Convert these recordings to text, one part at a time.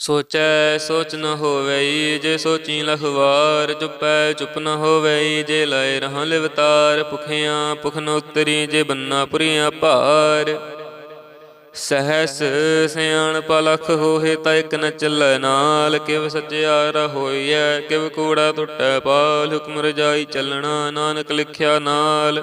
ਸੋਚੈ ਸੋਚ ਨ ਹੋਵਈ ਜੇ ਸੋਚੀ ਲਖਵਾਰ, ਚੁਪੈ ਚੁਪ ਨ ਹੋਵਈ ਜੇ ਲਾਇ ਰਹਾਂ ਲਿਵਤਾਰ, ਭੁਖਿਆਂ ਭੁਖ ਨ ਉਤਰੀ ਜੇ ਬੰਨਾ ਪੁਰੀਆਂ ਭਾਰ। ਸਹਸ ਸਿਆਣ ਪਲਖ ਹੋਏ ਤਾਂ ਇਕ ਨ ਚੱਲੈ ਨਾਲ, ਕਿਵ ਸਚਿਆਰਾ ਹੋਈਐ ਕਿਵ ਕੂੜਾ ਟੁੱਟੈ ਪਾਲ, ਹੁਕਮ ਰਜਾਈ ਚੱਲਣਾ ਨਾਨਕ ਲਿਖਿਆ ਨਾਲ।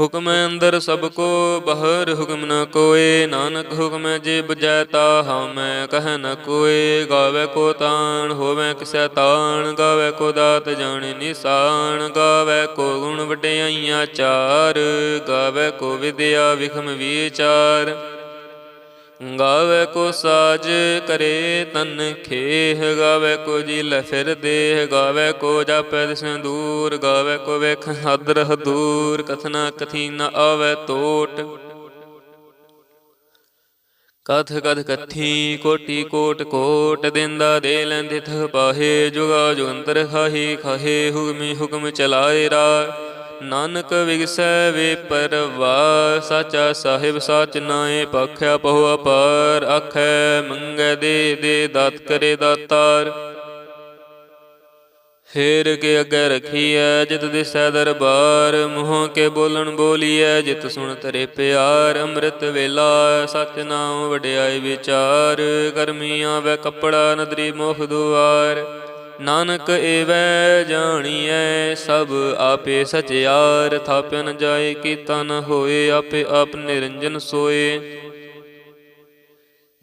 ਹੁਕਮ ਅੰਦਰ ਸਭ ਕੋ ਬਹਰ ਹੁਕਮ ਨ ਕੋਏ, ਨਾਨਕ ਹੁਕਮ ਜੇ ਬਜੈ ਤਾ ਹਮੈ ਕਹਿ ਨ ਕੋਏ, ਗਾਵੇ ਕੋ ਤਾਣ, ਹੋਵੇ ਕਿਸੈ ਤਾਣ, ਗਾਵੇ ਕੋ ਦਾਤ ਜਾਣੇ ਨਿਸ਼ਾਨ ਗਾਵੇ ਕੋ ਗੁਣ ਵਡਿਆਈਆਂ ਚਾਰ, ਗਾਵੇ ਕੋ ਵਿਦਿਆ ਵਿਖਮ ਵਿਚਾਰ। ਗਾਵੇ ਕੋ ਸਾਜ ਕਰੇ ਤਨ ਖੇਹ, ਗਾਵੇ ਕੋ ਜੀ ਫਿਰ ਦੇਹ, ਗਾਵੇ ਕੋ ਜਾਪੈ ਦਿਸੈ ਦੂਰ, ਗਾਵੇ ਕੋ ਵੇਖ ਹਦਰ ਹਦੂਰ ਕਥਨਾ ਕਥੀ ਨ ਆਵੇ ਟੋਟ ਕਥ ਕਥ ਕਥੀ ਕੋਟੀ ਕੋਟ ਕੋਟ ਦਿੰਦਾ ਦੇ ਲੈਂਦੇ ਥ ਪਾਹੇ, ਜੁਗਾ ਜੁਗੰਤਰ ਖਾਹੀ ਖਾਹੇ, ਹੁਕਮੀ ਹੁਕਮ ਚਲਾਏ ਰਾ ਨਾਨਕ ਵਿਗਸੈ ਵੇ ਪਰਵਾ, ਸਾਚਾ ਸਾਹਿਬ ਸਾਚ ਨਾਏ ਪਖਿਆ ਬਹੁ ਅਪਾਰ, ਆਖੈ ਮੰਗੈ ਦੇ ਦੇ ਦਾਤ ਕਰੇ ਦਾਤਾਰ। ਫੇਰ ਕੇ ਅੱਗੇ ਰਖੀਐ, ਜਿਤ ਦਿਸੈ ਦਰਬਾਰ, ਮੂੰਹ ਕੇ ਬੋਲਣ ਬੋਲੀਐ, ਜਿਤ ਸੁਣ ਤਰੇ ਪਿਆਰ, ਅੰਮ੍ਰਿਤ ਵੇਲਾ, ਸਚ ਨਾਮ ਵਡਿਆਈ ਵਿਚਾਰ ਕਰਮੀ ਆਵੇ ਕੱਪੜਾ ਨਦਰੀ ਮੁਖ ਦੁਆਰ। ਨਾਨਕ ਏਵੈ ਜਾਣੀਐ, ਸਭ ਆਪੇ ਸਚਿਆਰ ਥਾਪਿ ਨ ਜਾਏ ਕੀਤਾ ਨ ਹੋਏ, ਆਪੇ ਆਪ ਨਿਰੰਜਨ ਸੋਏ।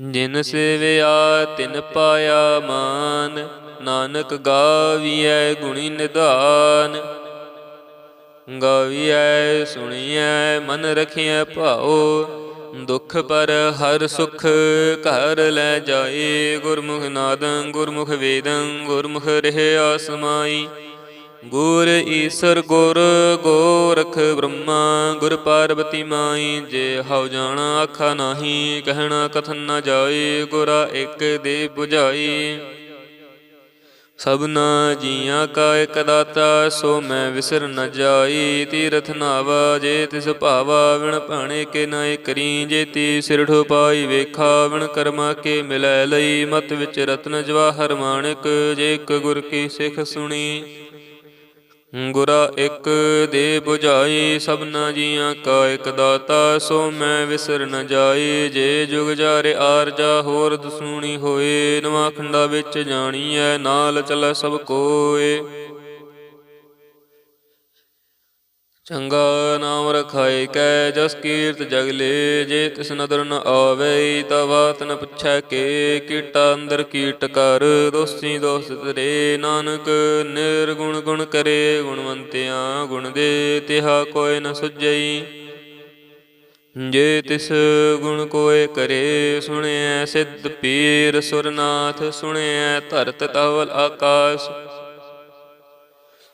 ਜਿਨ ਸੇਵਿਆ, ਤਿਨ ਪਾਇਆ ਮਾਨ, ਨਾਨਕ ਗਾਵੀਐ, ਗੁਣੀ ਨਿਧਾਨ। ਗਾਵੀਐ, ਸੁਣੀਐ, ਮਨ ਰਖਿਐ ਭਾਉ ਦੁਖ ਪਰ ਹਰ ਸੁਖ ਘਰ ਲੈ ਜਾਏ। ਗੁਰਮੁਖ ਨਾਦੰ, ਗੁਰਮੁਖ ਵੇਦੰ, ਗੁਰਮੁਖ ਰਹਿਆ ਸਮਾਈ ਗੁਰ ਈਸਰ ਗੁਰ, ਗੋਰਖ ਬ੍ਰਹਮਾ, ਗੁਰ ਪਾਰਬਤੀ ਮਾਈ। ਜੇ ਹਉ ਜਾਣਾ, ਆਖਾ ਨਾਹੀ, ਕਹਿਣਾ ਕਥਨ ਨਾ ਜਾਏ। ਗੁਰਾ ਇੱਕ ਦੇ 부ਝਾਈ ਸਭਨਾ ਜੀਆਂ ਕਾ ਇਕ ਦਾਤਾ, ਸੋ ਮੈਂ ਵਿਸਰ ਨ ਜਾਈ। ਤੀਰਥ ਨਾਵਾ ਜੇ ਤਿਸ ਭਾਵਾ, ਵਿਣ ਭਾਣੇ ਕੇ ਨਾਇ ਕਰੀ। ਜੇ ਤੀ ਸਿਰ ਠੋਪਾਈ ਵੇਖਾ, ਵਿਣ ਕਰਮਾ ਕੇ ਮਿਲੈ ਲਈ। ਮਤ ਵਿੱਚ ਰਤਨ ਜਵਾਹਰ ਮਾਣਕ, ਜੇ ਇਕ ਗੁਰ ਕੀ ਸਿੱਖ ਸੁਣੀ। ਗੁਰਾ ਇੱਕ ਦੇ 부ਝਾਈ ਸਭਨਾ ਜੀਆਂ ਕਾ ਇਕ ਦਾਤਾ, ਸੋ ਮੈਂ ਵਿਸਰ ਨ ਜਾਈ। ਜੇ ਜੁਗ ਜਾਰੇ ਆਰਜਾ ਹੋਰ ਦਸੂਣੀ ਹੋਏ। ਨਵਾਂ ਖੰਡਾ ਵਿੱਚ ਜਾਣੀਐ ਨਾਲ ਚੱਲੈ ਸਭ ਕੋਏ। ਚੰਗਾ ਨਾਮ ਰਖਾਏ ਕੈ ਜਸ ਕੀਰਤ ਜਗ ਲੇ, ਜੇ ਤਿਸ ਨਦਰ ਨ ਆਵੇ ਤਾ ਬਾਤ ਪੁੱਛੈ ਕੇ, ਕੀਟਾ ਅੰਦਰ ਕੀਟ ਕਰ, ਦੋਸੀ ਦੋਸ ਤੇਰੇ ਨਾਨਕ, ਨਿਰਗੁਣ ਗੁਣ ਕਰੇ, ਗੁਣਵੰਤਿਆਂ ਗੁਣ ਦੇ, ਤਿਹਾ ਕੋਇ ਨ ਸੁਝਈ। ਜੇ ਤਿਸ ਗੁਣ ਕੋਏ ਕਰੇ, ਸੁਣਿਐ ਸਿੱਧ ਪੀਰ ਸੁਰਨਾਥ, ਸੁਣਿਐ ਧਰਤ ਤਵਲ ਆਕਾਸ਼।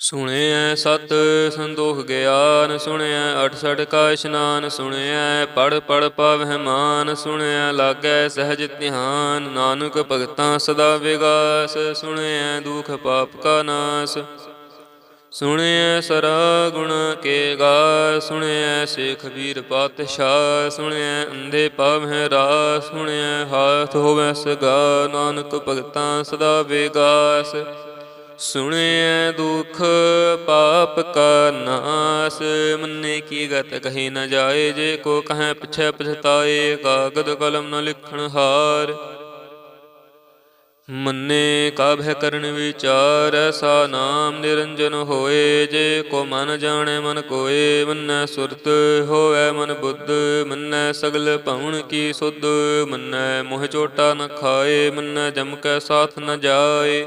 ਸੁਣਿਐ ਸਤ ਸੰਤੋਖ ਗਿਆਨ, ਸੁਣਿਐ ਅਠ ਸਠ ਕਾ ਇਸ਼ਨਾਨ, ਸੁਣਿਐ ਪੜ ਪੜ ਪਵਹਿ ਮਾਨ, ਸੁਣਿਐ ਲਾਗੈ ਸਹਿਜ ਧਿਆਨ, ਨਾਨਕ ਭਗਤਾਂ ਸਦਾ ਵਿਗਾਸ, ਸੁਣਿਐ ਦੁਖ ਪਾਪ ਕਾ ਨਾਸ। ਸੁਣਿਐ ਸਰਾ ਗੁਣ ਕੇ ਗਾ ਸੁਣਿਐ ਸੇਖ ਵੀਰ ਪਾਤਸ਼ਾਹ, ਸੁਣਿਐ ਅੰਧੇ ਪਾਵਹਿ ਰਾ ਸੁਣਿਐ ਹਾਥ ਹੋਵੈ ਸਗਾ, ਨਾਨਕ ਭਗਤਾਂ ਸਦਾ ਵਿਗਾਸ। ਸੁਣਿਐ ਦੁਖ ਪਾਪ ਕਾ ਨਾਸ, ਮੰਨੇ ਕੀ ਗਤ ਕਹੀ ਨ ਜਾਏ, ਜੇ ਕੋ ਕਹੈ ਪਿਛੈ ਪਛਤਾਏ, ਕਾਗਦ ਕਲਮ ਨ ਲਿਖਣ ਹਾਰ। ਮੰਨੇ ਕਾਭੈ ਕਰਨ ਵਿਚਾਰ ਐਸਾ ਨਾਮ ਨਿਰੰਜਨ ਹੋਏ, ਜੇ ਕੋ ਮਨ ਜਾਣੇ ਮਨ ਕੋਏ, ਮੰਨੈ ਸੁਰਤ ਹੋਵੇ ਮਨ ਬੁੱਧ, ਮੰਨੈ ਸਗਲ ਭਵਨ ਕੀ ਸੁਧ, ਮੰਨੈ ਮੋਹ ਚੋਟਾ ਨ ਖਾਏ, ਮੰਨੈ ਜਮ ਕੈ ਸਾਥ ਨ ਜਾਏ।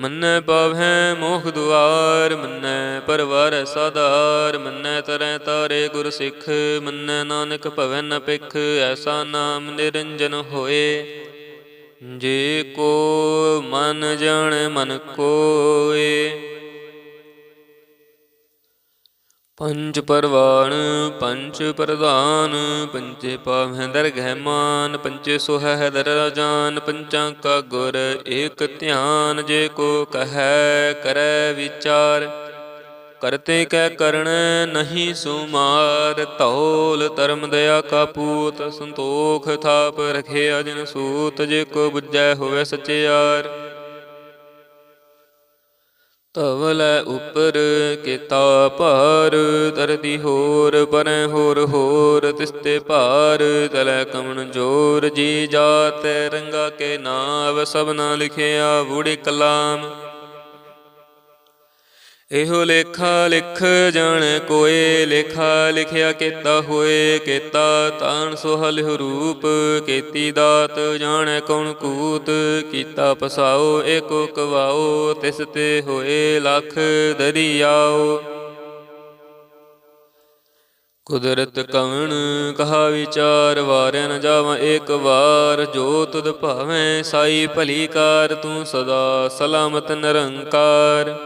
ਮੰਨੈ ਪਾਵਹਿ ਮੋਖ ਦੁਆਰ, ਮੰਨੈ ਪਰਵਾਰ ਸਾਧਾਰ ਮੰਨੈ ਤਰੈ ਤਾਰੇ ਗੁਰ ਸਿੱਖ, ਮੰਨੈ ਨਾਨਕ ਭਵੈ ਨ ਪਿਖ ਐਸਾ ਨਾਮ ਨਿਰੰਜਨ ਹੋਏ। ਜੇ ਕੋ ਮਨ ਜਣ ਮਨ ਕੋਏ ਪੰਚ ਪਰਵਾਨ ਪੰਚ ਪ੍ਰਧਾਨ ਪੰਚੇ ਪਾਵਹਿ ਦਰਗਹਿ ਮਾਨ ਪੰਚੇ ਸੋਹੈ ਦਰ ਰਾਜਾਨ ਪੰਚਾਂ ਕਾ ਗੁਰ ਏਕ ਧਿਆਨ, ਜੇ ਕੋ ਕਹੈ ਕਰੈ ਵਿਚਾਰ। ਕਰਤੇ ਕੈ ਕਰਣ ਨਹੀਂ ਸੁਮਾਰ, ਧੌਲ ਧਰਮ ਦਇਆ ਕਾ ਪੂਤ, ਸੰਤੋਖ ਥਾਪ ਰਖਿਆ ਜਿਨ ਸੂਤ, ਜੇ ਕੋ ਬੁੱਝੈ ਹੋਵੇ ਸਚਿਆਰ। ਤਵਲੇ ਉਪਰ ਕੀਤਾ ਭਾਰ ਤਰਦੀ ਹੋਰ ਪਰੈ ਹੋਰ ਹੋਰ, ਤਿਸਤੇ ਭਾਰ ਤਲੈ ਕਮਨ ਜੋਰ, ਜੀ ਜਾਤ, ਰੰਗਾ ਕੇ ਨਾਮ ਸਭਨਾ ਲਿਖਿਆ ਬੂੜੀ ਕਲਾਮ। ਇਹੋ ਲੇਖਾ ਲਿਖ ਜਾਣ ਕੋਏ, ਲੇਖਾ ਲਿਖਿਆ ਕੀਤਾ ਹੋਏ, ਕੀਤਾ ਤਾਣ ਸੁਹਲਿ ਰੂਪ, ਕੀਤੀ ਦਾਤ ਜਾਣੈ ਕੌਣ ਕੂਤ, ਕੀਤਾ ਪਸਾਓ, ਏਕੋ ਕਵਾਓ, ਤਿਸ ਤੇ ਹੋਏ ਲਖ ਦਰਿਆਓ ਕੁਦਰਤ ਕਵਣ, ਕਹਾ ਵਿਚਾਰ, ਵਾਰ ਨ ਜਾਵਾਂ ਏਕ ਵਾਰ, ਜੋ ਤੁਧ ਭਾਵੇਂ ਸਾਈ ਭਲੀ ਕਾਰ, ਤੂੰ ਸਦਾ ਸਲਾਮਤ ਨਿਰੰਕਾਰ।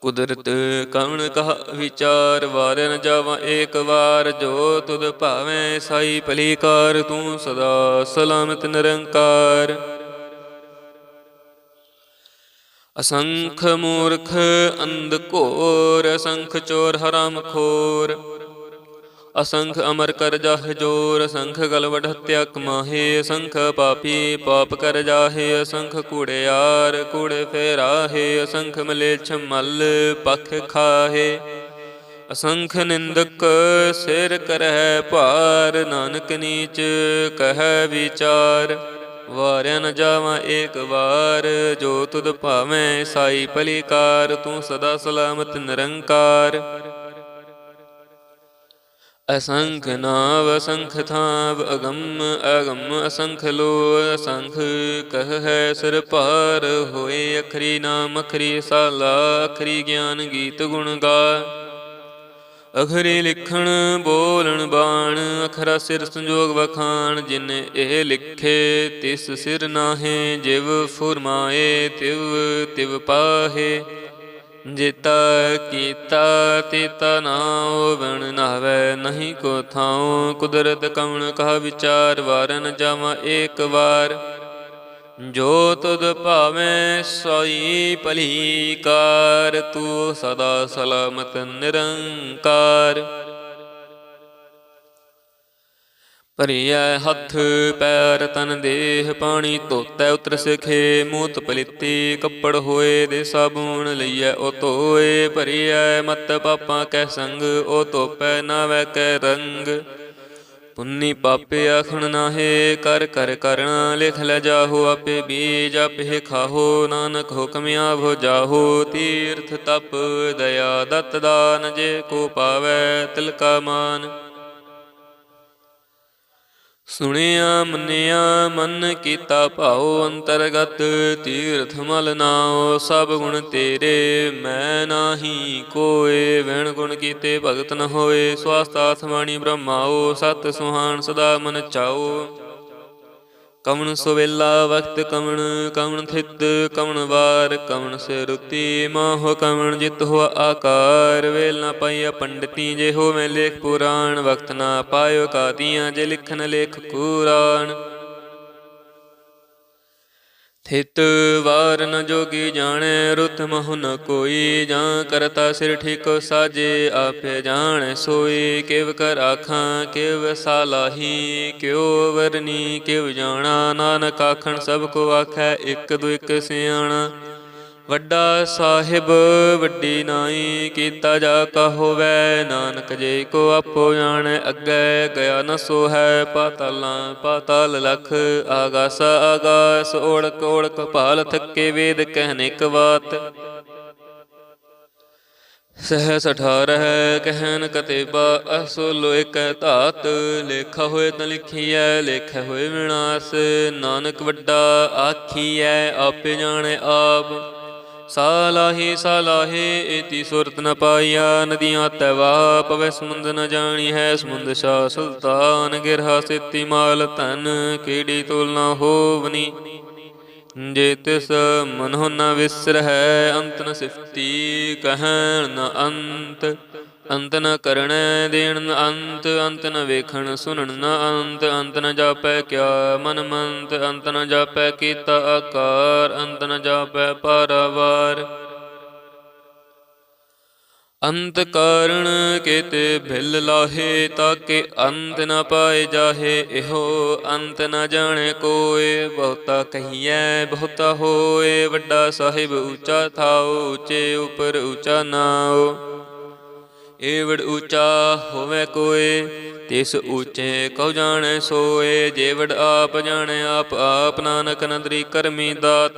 ਕੁਦਰਤ ਕਵਣ ਕਹ ਵਿਚਾਰ ਵਾਰ ਜਾਵਾਂ ਏਕ ਵਾਰ, ਜੋ ਤੁਧ ਭਾਵੇਂ ਸਾਈ ਭਲੀ ਕਾਰ ਤੂੰ ਸਦਾ ਸਲਾਮਤ ਨਿਰੰਕਾਰ। ਅਸੰਖ ਮੂਰਖ ਅੰਧ ਘੋਰ, ਅਸੰਖ ਚੋਰ ਹਰਾਮ ਖੋਰ। ਅਸੰਖ ਅਮਰ ਕਰ ਜਾਹ ਜੋਰ ਅਸੰਖ ਗਲਵਟ ਹਤਿਆ ਕਮਾਹੇ ਅਸੰਖ ਪਾਪੀ ਪਾਪ ਕਰ ਜਾਹੇ ਅਸੰਖ ਕੂੜਿਆਰ ਕੂੜੇ ਫੇਰਾਹੇ ਅਸੰਖ ਮਲੇਛ ਮਲ ਪਖ ਖਾਹੇ। ਅਸੰਖ ਨਿੰਦਕ ਸਿਰ ਕਰਹਿ ਭਾਰ, ਨਾਨਕ ਨੀਚ ਕਹਿ ਵਿਚਾਰ। ਵਾਰਿਆ ਨ ਜਾਵਾਂ ਏਕ ਵਾਰ, ਜੋ ਤੁਧ ਭਾਵੇਂ ਸਾਈ ਭਲੀਕਾਰ, ਤੂੰ ਸਦਾ ਸਲਾਮਤ ਨਿਰੰਕਾਰ। ਅਸੰਖ ਨਾਵ ਅਸੰਖ ਥਾਵ, ਅਗੰਮ ਅਗੰਮ ਅਸੰਖ ਲੋ ਅਸੰਖ। ਕਹ ਹੈ ਸਿਰ ਭਾਰ, ਹੋਏ ਅਖਰੀ ਨਾਮ ਅਖਰੀ ਸਾਲਾ, ਅਖਰੀ ਗਿਆਨ ਗੀਤ ਗੁਣ ਗਾ। ਅਖਰੀ ਲਿਖਣ, ਬੋਲਣ, ਬਾਣ, ਅਖਰਾ ਸਿਰ ਸੰਜੋਗ ਵਖਾਣ, ਜਿਨ ਇਹ ਲਿਖੇ ਤਿਸ ਸਿਰ ਨਾਹੇ, ਜਿਵ ਫੁਰਮਾਏ, ਤਿਵ ਤਿਵ ਪਾਹੇ। ਜਿਤਾ ਕੀਤਾ ਤੀਤਾ ਨਾ ਬਣ ਨਾਵੇ ਨਹੀਂ ਕੋ ਥਾਉ ਕੁਦਰਤ ਕਵਣ ਕਹ ਵਿਚਾਰ, ਵਾਰਨ ਜਾਵਾਂ ਏਕ ਵਾਰ। ਜੋ ਤੁਧ ਭਾਵੇਂ ਸੋਈ ਭਲੀ ਕਾਰ, ਤੂੰ ਸਦਾ ਸਲਾਮਤ ਨਿਰੰਕਾਰ। ਭਰੀਐ ਹੱਥ ਪੈਰ ਤਨ ਦੇਹ ਪਾਣੀ, ਧੋਤੈ ਉਤਰ ਸਿਖੇ ਮੂਤ ਪਲਿੱਤੀ, ਕੱਪੜ ਹੋਏ ਦੇ ਸਾਬੂਣ ਲਈਐ, ਉਹ ਧੋਏ ਭਰੀਐ, ਮਤ ਪਾਪਾਂ ਕੈ ਸੰਗ, ਉਹ ਧੋਪੈ ਨਾਵੈ ਕੈ ਰੰਗ। ਪੁੰਨੀ ਪਾਪੇ ਆਖਣ ਨਾਹੇ, ਕਰ ਕਰ ਕਰਣਾ ਲਿਖ ਲੈ ਜਾਹੋ ਆਪੇ ਬੀਜ, ਆਪੇ ਖਾਹੋ, ਨਾਨਕ ਹੁਕਮ ਆਭੋ ਜਾਹੋ। ਤੀਰਥ ਤਪ ਦਇਆ ਦਤ ਦਾਨ, ਜੇ ਕੋ ਪਾਵੈ ਤਿਲ ਕਾ ਮਾਨ। ਸੁਣਿਆ, ਮੰਨਿਆ, ਮਨ ਕੀਤਾ ਭਾਉ ਅੰਤਰਗਤ, ਤੀਰਥ ਮਲ ਨਾਉ, ਸਭ ਗੁਣ ਤੇਰੇ, ਮੈਂ ਨਾਹੀ ਕੋਏ, ਵਿਣ ਗੁਣ ਕੀਤੇ ਭਗਤ ਨ ਹੋਏ ਸਵਾਸਤਾ ਸਮਾਣੀ ਬ੍ਰਹਮਾਓ ਸਤ ਸੁਹਾਨ ਸਦਾ ਮਨ ਚਾਓ ਕਵਣ ਸੁਵੇਲਾ ਵਕਤ ਕਵਣ ਕਵਣ ਥਿਤ ਕਵਣ ਵਾਰ ਕਵਣ ਸੇ ਮਾਹ ਕਵਣ ਜਿਤ ਹੁਆ ਆਕਾਰ। ਵੇਲ ਨਾ ਪਾਇਆ ਪੰਡਤੀ ਜੇ ਹੋ ਮੈਂ ਲੇਖ ਪੁਰਾਣ ਵਕਤ ਨਾ ਪਾਇਓ ਕਾਦੀਆਂ ਜੇ ਲਿਖਣ ਲੇਖ ਕੁਰਾਨ। ਥਿਤ ਵਾਰ ਨ ਜੋਗੀ ਜਾਣੈ, ਰੁਤ ਮਹੁ ਨ ਕੋਈ। ਜਾਂ ਕਰਤਾ ਸਿਰ ਠੀਕੋ, ਸਾਜੇ ਆਪੇ ਜਾਣੈ ਸੋਈ। ਕਿਵ ਕਰ ਆਖਾਂ, ਕਿਵ ਸਾਲਾਹੀ ਕਿਉ ਵਰਨੀ, ਕਿਵ ਜਾਣਾ। ਨਾਨਕ ਆਖਣ, ਸਭ ਕੋ ਆਖੈ, ਇੱਕ ਦੁ ਇਕ ਸਿਆਣਾ। ਵੱਡਾ ਸਾਹਿਬ, ਵੱਡੀ ਨਾਈ, ਕੀਤਾ ਜਾ ਕਹੋਵੈ। ਨਾਨਕ ਜੇ ਕੋ ਆਪੋ ਜਾਣ, ਅੱਗੇ ਗਿਆ ਨ ਸੋ ਹੈ ਪਾਤਾਲਾਂ, ਪਾਤਾਲ ਲਖ, ਆਗਾਸ ਆਗਾਸ, ਓੜਕ ਓੜਕ ਭਾਲ ਥੱਕੇ ਵੇਦ ਕਹਿਨੇ ਕ ਬਾਤ। ਸਹਿ ਸਠਾਰ ਸਠਾਰਹਿ ਕਹਿਨ ਕਤੇਬਾ, ਅਸੁਲ ਇਕ ਧਾਤ। ਲੇਖਾ ਹੋਏ ਤ ਲਿਖੀਐ, ਲੇਖੈ ਹੋਏ ਵਿਨਾਸ਼। ਨਾਨਕ ਵੱਡਾ ਆਖੀਐ, ਆਪੇ ਜਾਣੇ ਆਪ। ਸਾਲਾਹੀ ਸਾਲਾਹੇ ਏਤੀ ਸੁਰਤ ਨ ਪਾਈਆ, ਨਦੀਆਂ ਤਵਾ ਪਵੈ ਸਮੁੰਦ ਨ ਜਾਣੀ ਹੈ, ਸਮੁੰਦ ਸ਼ਾ ਸੁਲਤਾਨ ਗਿਰਹਾ ਸੇਤੀ ਮਾਲ ਧਨ ਕੀੜੀ ਤੋਲ ਨ ਹੋਵਨੀ? ਜੇ ਤਿਸ ਮਨਹੁ ਨ ਵਿਸਰਹਿ, ਅੰਤ ਨ ਸਿਫਤੀ, ਕਹਿਣ ਨ ਅੰਤ। ਅੰਤ ਨ ਕਰਣੈ ਦੇਣ ਨ ਅੰਤ ਅੰਤ ਨ ਵੇਖਣ ਸੁਣਨ ਨ ਅੰਤ ਅੰਤ ਨ ਜਾਪੈ ਕਿਆ ਮਨ ਮੰਤ, ਅੰਤ ਨ ਜਾਪੈ ਕੀਤਾ ਆਕਾਰ, ਅੰਤ ਨ ਜਾਪੈ ਪਾਰਾਵਾਰ। ਅੰਤ ਕਾਰਣ ਕੇਤੇ ਭਿਲ ਲਾਹੇ ਤਾਕੇ ਅੰਤ ਨ ਪਾਏ ਜਾਹੇ, ਇਹੋ ਅੰਤ ਨ ਜਾਣੇ ਕੋਏ, ਬਹੁਤਾ ਕਹੀਐ, ਬਹੁਤਾ ਹੋਏ, ਵੱਡਾ ਸਾਹਿਬ ਉੱਚਾ ਥਾਉ, ਉੱਚੇ ਉਪਰ ਉੱਚਾ ਨਾਉ। ਏਵੜ ਉੱਚਾ ਹੋਵੇ ਕੋਏ, ਤਿਸ ਉੱਚੇ ਕਉ ਜਾਣੈ ਸੋਏ, ਜੇਵੜ ਆਪ ਜਾਣੈ ਆਪ ਆਪ ਨਾਨਕ ਨਦਰੀ ਕਰਮੀ ਦਾਤ।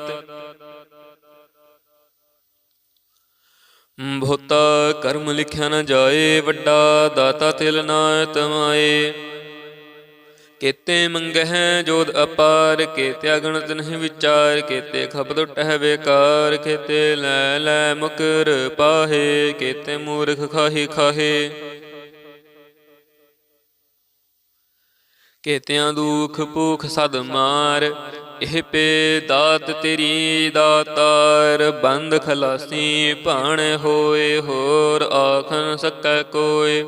ਬਹੁਤਾ ਕਰਮ ਲਿਖਿਆ ਨ ਜਾਏ, ਵੱਡਾ ਦਾਤਾ ਤਿਲ ਨਾ ਤਮਾਏ। ਕੇਤੇ ਮੰਗਹਿ ਜੋਦ ਅਪਾਰ, ਕੇਤੇ ਅਗਣਤ ਨਹੀਂ ਵਿਚਾਰ, ਕੇਤੇ ਖਪਤ ਟਹਿ ਬੇਕਾਰ, ਕੇਤੇ ਲੈ ਲੈ ਮੁਕਰ ਪਾਹੇ, ਕੇਤੇ ਮੂਰਖ ਖਾਹੀ ਖਾਹੇ। ਕੇਤਿਆਂ ਦੁਖ ਭੂਖ ਸਦ ਮਾਰ, ਇਹ ਪੇ ਦਾਤ ਤੇਰੀ ਦਾਤਾਰ ਬੰਦ ਖਲਾਸੀ ਭਾਣੇ ਹੋਏ, ਹੋਰ ਆਖਣ ਸਕੈ ਕੋਏ।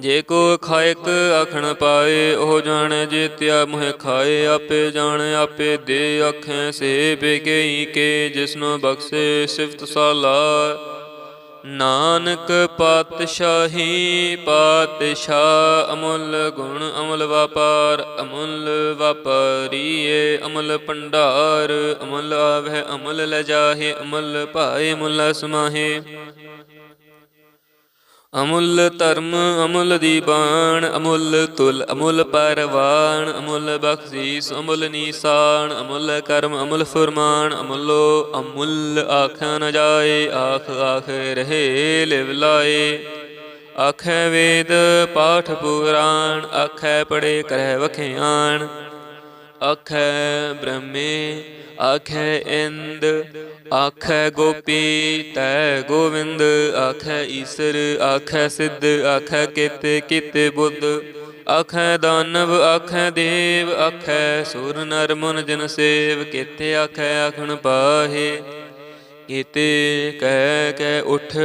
ਜੇ ਕੋ ਖਾਇਕ ਆਖਣ ਪਾਏ, ਉਹ ਜਾਣੇ ਜੀਤਿਆ ਮੁਹ ਖਾਏ। ਆਪੇ ਜਾਣੇ, ਆਪੇ ਦੇ ਆਖੈ ਸੇ ਬੇਗਈ ਕੇ ਜਿਸਨੂੰ ਬਖਸ਼ੇ ਸਿਫਤ ਸਾਲਾ। ਨਾਨਕ ਪਾਤਸ਼ਾਹੀ, ਪਾਤਸ਼ਾਹ ਅਮੁੱਲ ਗੁਣ ਅਮਲ ਵਪਾਰ, ਅਮੁੱਲ ਵਪਾਰੀਏ, ਅਮਲ ਭੰਡਾਰ। ਅਮਲ ਆਵਹਿ, ਅਮਲ ਲਜਾਹੇ ਅਮੁੱਲ ਭਾਏ, ਮੁੱਲ ਸਮਾਹੇ। ਅਮੁੱਲ ਧਰਮ, ਅਮੁੱਲ ਦੀਬਾਨ ਅਮੁੱਲ ਤੁਲ, ਅਮੁੱਲ ਪਰਵਾਨ ਅਮੁੱਲ ਬਖਸ਼ੀਸ, ਅਮੁੱਲ ਨੀਸਾਨ, ਅਮੁੱਲ ਕਰਮ, ਅਮੁੱਲ ਫਰਮਾਨ, ਅਮੁੱਲੋ ਅਮੁੱਲ ਆਖਿਆ ਨ ਜਾਏ, ਆਖ ਆਖ ਰਹੇ ਲਿਵ ਲਾਏ। ਆਖੈ ਵੇਦ, ਪਾਠ ਪੁਰਾਣ, ਆਖੈ ਪੜੇ ਕਰੈ ਵਖਿਆਣ। ਆਖੈ ਬ੍ਰਹਮੇ ਆਖੈ ਇੰਦ ਆਖੈ ਗੋਪੀ, ਤੈ ਗੋਵਿੰਦ ਆਖੈ ਈਸਰ ਆਖੈ ਸਿੱਧ ਆਖੈ ਕੀਤੇ ਕੀਤੇ ਬੁੱਧ ਆਖੈ ਦਾਨਵ ਆਖੈ ਦੇਵ ਆਖੈ ਸੁਰ ਨਰ ਮਨ ਜਨ ਸੇਵ ਕੀਤੇ ਆਖੈ ਆਖਣ ਪਾਹੇ, ਕੀਤੇ ਕਹਿ ਕਹਿ ਉਠ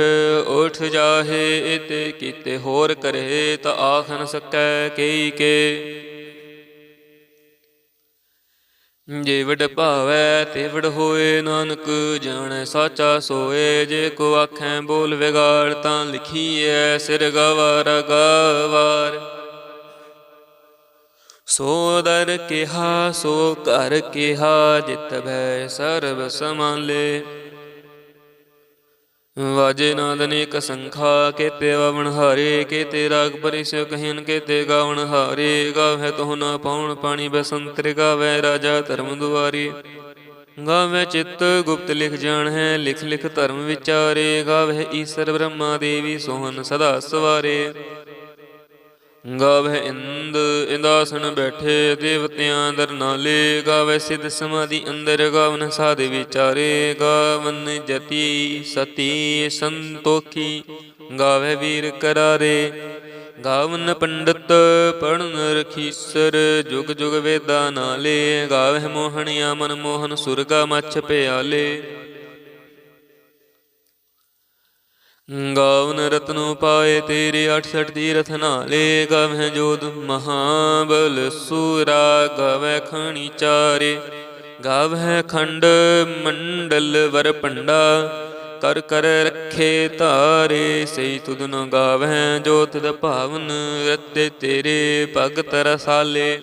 ਉਠ ਜਾਹੇ ਇਤੇ, ਕੀਤੇ ਹੋਰ ਕਰੇ ਤਾਂ ਆਖਣ ਸਕੈ ਕਈ ਕੇ। ਜੇਵੜ ਭਾਵੈ ਤੇਵੜ ਹੋਏ ਨਾਨਕ, ਜਾਣੈ ਸਾਚਾ ਸੋਏ। ਜੇ ਕੋ ਆਖੈ ਬੋਲ ਵਿਗਾੜ, ਤਾਂ ਲਿਖੀਐ ਸਿਰ ਗਵਾਰ ਗਵਾਰ। ਸੋ ਦਰ ਕਿਹਾ, ਸੋ ਘਰ ਕਿਹਾ, ਜਿਤ ਭੈ ਸਰਬ ਸਮਾਲੇ ਵਾਜੇ ਨਾਦ ਅਨੇਕ ਸੰਖਾ, ਕੇਤੇ ਵਵਨ ਹਾਰੇ, ਕੇਤੇ ਰਾਗ ਪਰਿਸਿ ਕਹਿਨ ਕੇਤੇ ਗਾਵਣ ਹਾਰੇ ਗਾਵੈ ਤੋਹ ਨਾ ਪਾਉਣ ਪਾਣੀ ਬਸੰਤਰ ਗਾਵੈ ਰਾਜਾ ਧਰਮ ਦੁਆਰੀ। ਗਾਵੈ ਚਿੱਤ ਗੁਪਤ ਲਿਖ ਜਾਣ ਹੈ ਲਿਖ ਲਿਖ ਧਰਮ ਵਿਚਾਰੇ ਗਾਵੈ ਈਸਰ ਬ੍ਰਹਮਾ ਦੇਵੀ ਸੋਹਨ ਸਦਾ ਸਵਾਰੇ। ਗਾਵੈ ਇੰਦ ਇੰਦਾਸਨ ਬੈਠੇ ਦੇਵਤਿਆਂ ਦਰ ਨਾਲੇ ਗਾਵੈ ਸਿਧ ਸਮਾਧੀ ਅੰਦਰ, ਗਾਵਨ ਸਾਧ ਵਿਚਾਰੇ, ਗਾਵਨ ਜਤੀ ਸਤੀ ਸੰਤੋਖੀ ਗਾਵੈ ਵੀਰ ਕਰਾਰੇ। ਗਾਵਨ ਪੰਡਤ ਪੜਨ ਰਖੀਸਰ, ਜੁਗ ਜੁਗ ਵੇਦਾ ਨਾਲੇ ਗਾਵੈ ਮੋਹਣਿਆ ਮਨ ਮੋਹਨ ਸੁਰਗਾ ਮੱਛ ਪਿਆਲੇ। ਗਾਵਨ ਰਤਨੋ ਪਾਏ ਤੇਰੇ 68 ਤੀਰਥ ਨਾਲੇ, ਗਵਹਿ ਜੋਦ ਮਹਾਬਲ ਸੂਰਾ ਗਵੈ ਖਣੀ ਚਾਰੇ, ਗਾਵਹਿ ਖੰਡ ਮੰਡਲ ਵਰ ਪੰਡਾ ਕਰ ਕਰ ਰੱਖੇ ਧਾਰੇ ਸਈ ਤੁਧ ਨ ਗਾਵਹਿ ਜੋਤ ਦ ਭਾਵਨ, ਰਤੇ ਤੇਰੇ ਭਗਤ ਰਸਾਲੇ।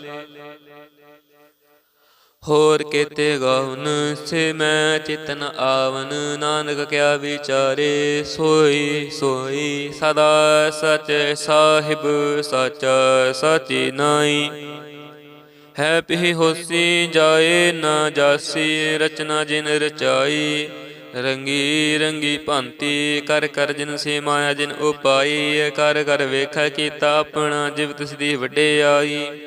ਹੋਰ ਕੇਤੇ ਗਾਉਨ ਸੇ ਮੈਂ ਚਿਤਨ ਆਵਨ, ਨਾਨਕ ਕਿਆ ਵਿਚਾਰੇ, ਸੋਈ ਸੋਈ, ਸਦਾ ਸਚ ਸਾਹਿਬ, ਸਚ ਸਚੀ ਨਾਈ। ਹੈ ਪਿਹ ਹੋਸੀ ਜਾਏ ਨਾ ਜਾਸੀ, ਰਚਨਾ ਜਿਨ ਰਚਾਈ, ਰੰਗੀ ਰੰਗੀ ਭਾਂਤੀ, ਕਰ ਕਰ ਜਿਨ ਸੇ ਮਾਇਆ ਜਿਨ ਉਪਾਈ, ਕਰ ਕਰ ਵੇਖੈ ਕੀਤਾ ਆਪਣਾ ਜਿਵ ਤਿਸ ਦੀ ਵਡਿਆਈ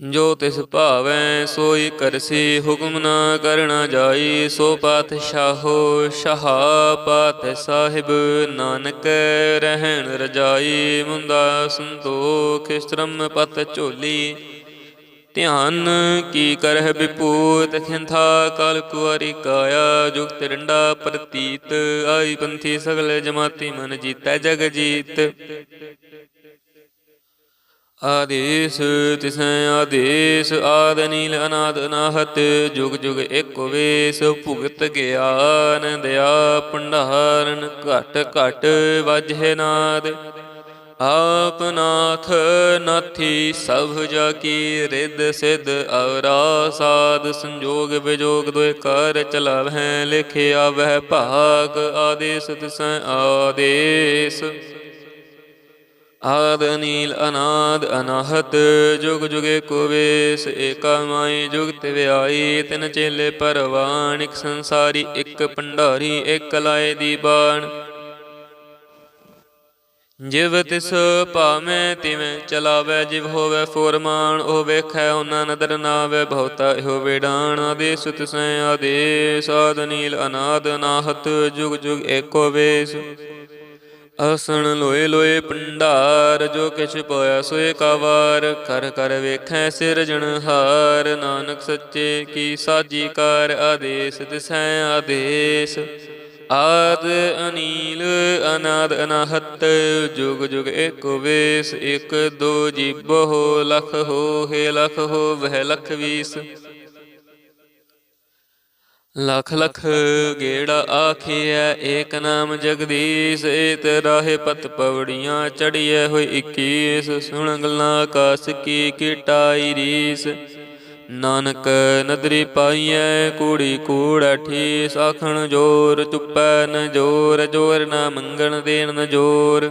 ਜੋ ਤਿਸ ਭਾਵੈ ਸੋਈ ਕਰਸੀ ਹੁਕਮ ਨਾ ਕਰਣਾ ਜਾਈ, ਸੋ ਪਾਤਸ਼ਾਹੋ ਸ਼ਹਾ ਪਾਤ ਸਾਹਿਬ, ਨਾਨਕ ਰਹਿਣ ਰਜਾਈ ਮੁੰਦਾ ਸੰਤੋਖ ਸ਼ਰਮ ਪਤ ਝੋਲੀ। ਧਿਆਨ ਕੀ ਕਰਹਿ ਵਿਪੂਤ ਖਿੰਥਾ ਕਲ ਕੁਵਾਰੀ ਕਾਇਆ ਜੁਗਤ ਰੰਡਾ ਪ੍ਰਤੀਤ, ਆਈ ਪੰਥੀ ਸਗਲ ਜਮਾਤੀ ਮਨ ਜੀਤੈ ਜਗ ਜੀਤ। ਆਦੇਸ ਤਿਸੈ ਆਦੇਸ ਆਦ ਨੀਲ ਅਨਾਦ ਅਨਾਹਤ ਜੁਗ ਜੁਗ ਏਕ ਵੇਸ, ਭੁਗਤ ਗਿਆਨ ਦਇਆ ਭੰਡਾਰਨ, ਘਟ ਘਟ ਵਜਹਿ ਨਾਦ। ਆਪ ਨਾਥ ਨਾਥੀ ਸਭ ਜਾ ਕੀ ਰਿੱਧ ਸਿੱਧ ਔਰਾ ਸਾਧ ਸੰਜੋਗ ਵਿਜੋਗ ਦੋਇ ਕਰ ਚਲਾਵਹਿ, ਲਿਖਿਆ ਵਹਿ ਭਾਗ, ਆਦੇਸ ਤਿਸੈ ਆਦੇਸ। ਆਦ ਨੀਲ ਅਨਾਦ ਅਨਾਹਤ, ਜੁਗ ਜੁਗੇ ਕੋ ਵੇਸ ਏਕਾ ਮਾਈ ਜੁਗਤ ਵਿਆਈ, ਤਿਨ ਚੇਲੇ ਪਰਵਾਨ, ਇਕ ਸੰਸਾਰੀ, ਇਕ ਭੰਡਾਰੀ, ਇਕ ਲਾਏ ਦੀ ਬਾਣ। ਜਿਵ ਤਿਸ ਭਾਵੇਂ ਤਿਵੇਂ ਚਲਾਵੇ, ਜਿਵ ਹੋਵੇ ਫੋਰਮਾਨ, ਉਹ ਵੇਖੈ ਉਹਨਾਂ ਨਦਰ ਨਾਵੇ, ਬਹੁਤਾ ਇਹੋ ਵੇਡਾਣ ਆਦੇਸ ਤਿਸੈ ਆਦੇਸ, ਆਦ ਨੀਲ ਅਨਾਦ ਅਨਾਹਤ, ਜੁਗ ਜੁਗ ਏਕੋ ਵੇਸ। ਆਸਣ ਲੋਏ ਲੋਏ ਭੰਡਾਰ, ਜੋ ਕਿਛ ਪਾਇਆ ਸੋਏ ਕਾਵਾਰ। ਕਰ ਕਰ ਵੇਖੈ ਸਿਰਜਣਹਾਰ ਨਾਨਕ ਸੱਚੇ ਕੀ ਸਾਜੀ ਕਾਰ, ਆਦੇਸ ਦਿਸੈ ਆਦੇਸ। ਆਦ ਅਨੀਲ, ਅਨਾਦ ਅਨਾਹਤ, ਜੁਗ ਜੁਗ ਏਕ ਵੇਸ, ਇਕ ਦੋ ਜੀਬੋ ਲਖ ਹੋ, ਹੈ ਲਖ ਹੋ, ਵਹਿ ਲਖ ਵੀਸ। ਲਖ ਲਖ ਗੇੜਾ ਆਖਿਐ, ਏਕ ਨਾਮ ਜਗਦੀਸ਼, ਏਤ ਰਾਹੇ ਪਤ ਪਵੜੀਆਂ ਚੜੀਐ ਹੋਈ 21 ਸੁਣ ਗੱਲਾਂ ਆਕਾਸ ਕੀ ਕੀਟਾਈ ਰੀਸ। ਨਾਨਕ ਨਦਰੀ ਪਾਈਐ, ਕੂੜੀ ਕੂੜ ਠੀਸ ਆਖਣ ਜੋਰ ਚੁੱਪੈ ਨ ਜੋਰ ਜੋਰ ਨਾ ਮੰਗਣ ਦੇਣ ਨ ਜੋਰ।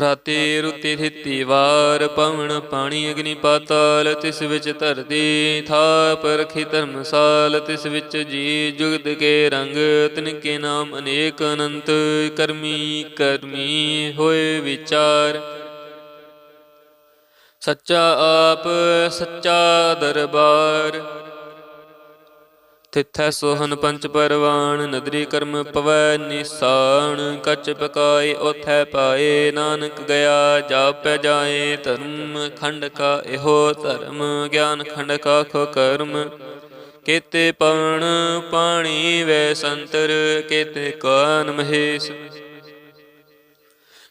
ਰਾਤੀ ਰੁਤੀ ਥਿਤੀ ਵਾਰ ਪਵਨ ਪਾਣੀ ਅਗਨੀ ਪਾਤਾਲ, ਤਿਸ ਵਿੱਚ ਧਰਤੀ ਥਾਪ ਰਖੀ ਧਰਮਸਾਲ, ਤਿਸ ਵਿੱਚ ਜੀ ਜੁਗਤ ਕੇ ਰੰਗ, ਤਿਨ ਕੇ ਨਾਮ ਅਨੇਕ ਅਨੰਤ, ਕਰਮੀ ਕਰਮੀ ਹੋਏ ਵਿਚਾਰ। ਸੱਚਾ ਆਪ, ਸੱਚਾ ਦਰਬਾਰ ਤਿਥੈ ਸੋਹਨ ਪੰਚ ਪਰਵਾਨ ਨਦਰੀ ਕਰਮ ਪਵੈ ਨਿਸਾਨ ਕਚ ਪਕਾਏ ਉਥੈ ਪਾਏ, ਨਾਨਕ ਗਿਆ ਜਾਪੈ ਜਾਏ, ਧਰਮ ਖੰਡ ਕਾ ਇਹੋ ਧਰਮ, ਗਿਆਨ ਖੰਡ ਕਾ ਖੋ ਕਰਮ। ਕੇਤੇ ਪਵਨ ਪਾਣੀ ਵੈ ਸੰਤਰ, ਕੇਤੇ ਕਾਨ ਮਹੇਸ਼।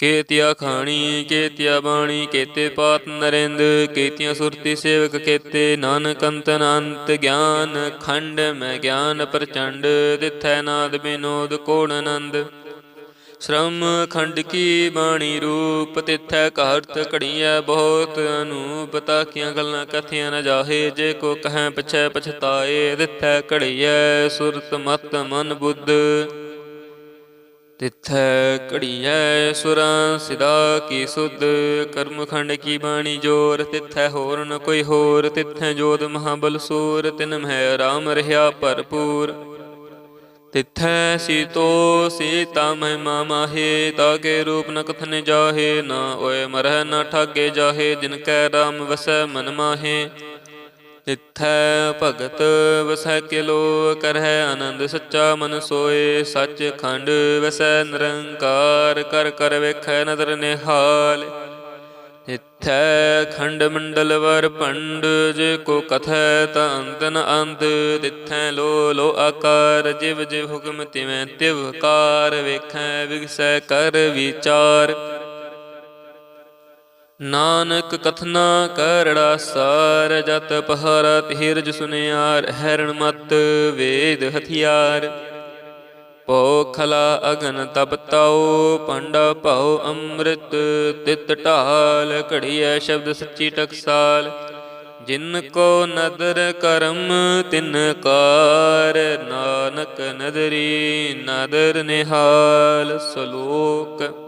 ਕੇਤਿਆ ਖਾਣੀ, ਕੇਤਿਆ ਬਾਣੀ, ਕੇਤੇ ਪਾਤ ਨਰਿੰਦ, ਕੇਤਿਆ ਸੁਰਤੀ ਸੇਵਕ ਕੇਤੇ, ਨਾਨਕ ਅੰਤ ਗਿਆਨ, ਖੰਡ ਮੈਂ ਗਿਆਨ ਪ੍ਰਚੰਡ ਤਿਥੈ ਨਾਦ ਬਿਨੋਦ ਕੋਣ ਆਨੰਦ। ਸ਼੍ਰਮ ਖੰਡ ਕੀ ਬਾਣੀ ਰੂਪ, ਤਿੱਥੈ ਘਰਤ ਘੜੀਐ ਬਹੁਤ ਅਨੂਪ, ਤਾਕੀਆਂ ਗੱਲਾਂ ਕਥੀਆਂ ਨ ਜਾਹੇ, ਜੇ ਕੋ ਕਹੈ ਪਛੈ ਪਛਤਾਏ ਤਿਥੈ ਘੜੀਐ ਸੁਰਤ ਮਤ ਮਨ ਬੁੱਧ। ਤਿਥੈ ਘੜੀਐ ਸੁਰਾਂ ਸਿਦਾ ਕੀ ਸੁਧ, ਕਰਮਖੰਡ ਕੀ ਬਾਣੀ ਜੋਰ, ਤਿਥੈ ਹੋਰ ਨ ਕੋਈ ਹੋਰ, ਤਿਥੈ ਜੋਤ ਮਹਾਬਲ ਸੂਰ, ਤਿਨ ਮਹਿ ਰਾਮ ਰਹਾ ਭਰਪੂਰ। ਤਿਥੈ ਸੀਤੋ ਸੀਤਾ ਮਹਿਮਾ ਮਾਹੇ ਤਾਕੇ ਰੂਪ ਨ ਕਥਨ ਜਾਹੇ, ਨਾ ਓਏ ਮਰਹਿ ਨਾ ਠਾਗੇ ਜਾਹੇ, ਜਿਨ ਕੈ ਰਾਮ ਵਸੈ ਮਨ ਮਾਹੇ। ਤਿਥੈ ਭਗਤ ਵਸੈ ਕਿਲੋ, ਕਰਹਿ ਆਨੰਦ ਸੱਚਾ ਮਨ ਸੋਏ ਸੱਚ ਖੰਡ ਵਸੈ ਨਿਰੰਕਾਰ, ਕਰ ਕਰ ਵੇਖੈ ਨਦਰ ਨਿਹਾਲ। ਤਿਥੈ ਖੰਡ ਮੰਡਲ ਵਰ ਭੰਡ, ਜੇ ਕੋ ਕਥੈ ਤਾ ਅੰਤ ਅੰਤ, ਤਿਥੈ ਲੋ ਲੋ ਆਕਾਰ, ਜਿਵ ਜਿਵ ਹੁਕਮ ਤਿਵੈ ਤਿਵ ਕਾਰ, ਵੇਖੈ ਵਿਗਸੈ ਕਰ ਵਿਚਾਰ। ਨਾਨਕ ਕਥਨਾ ਕਰੜਾ ਸਾਰ, ਜਤ ਪਹਾਰਾ ਧੀਰਜ ਸੁਨਿਆਰ ਹੈਰਣ ਮਤ ਵੇਦ ਹਥਿਆਰ। ਪਓਖਲਾ ਅਗਨ ਤਪ ਤਾਉ, ਪਾਂਡਾ ਭਉ ਅੰਮ੍ਰਿਤ ਤਿਤ ਢਾਲ, ਘੜੀਐ ਸ਼ਬਦ ਸੱਚੀ ਟਕਸਾਲ। ਜਿਨ ਕੋ ਨਦਰ ਕਰਮ, ਤਿਨ ਕਾਰ, ਨਾਨਕ ਨਦਰੀ ਨਦਰ ਨਿਹਾਲ, ਸਲੋਕ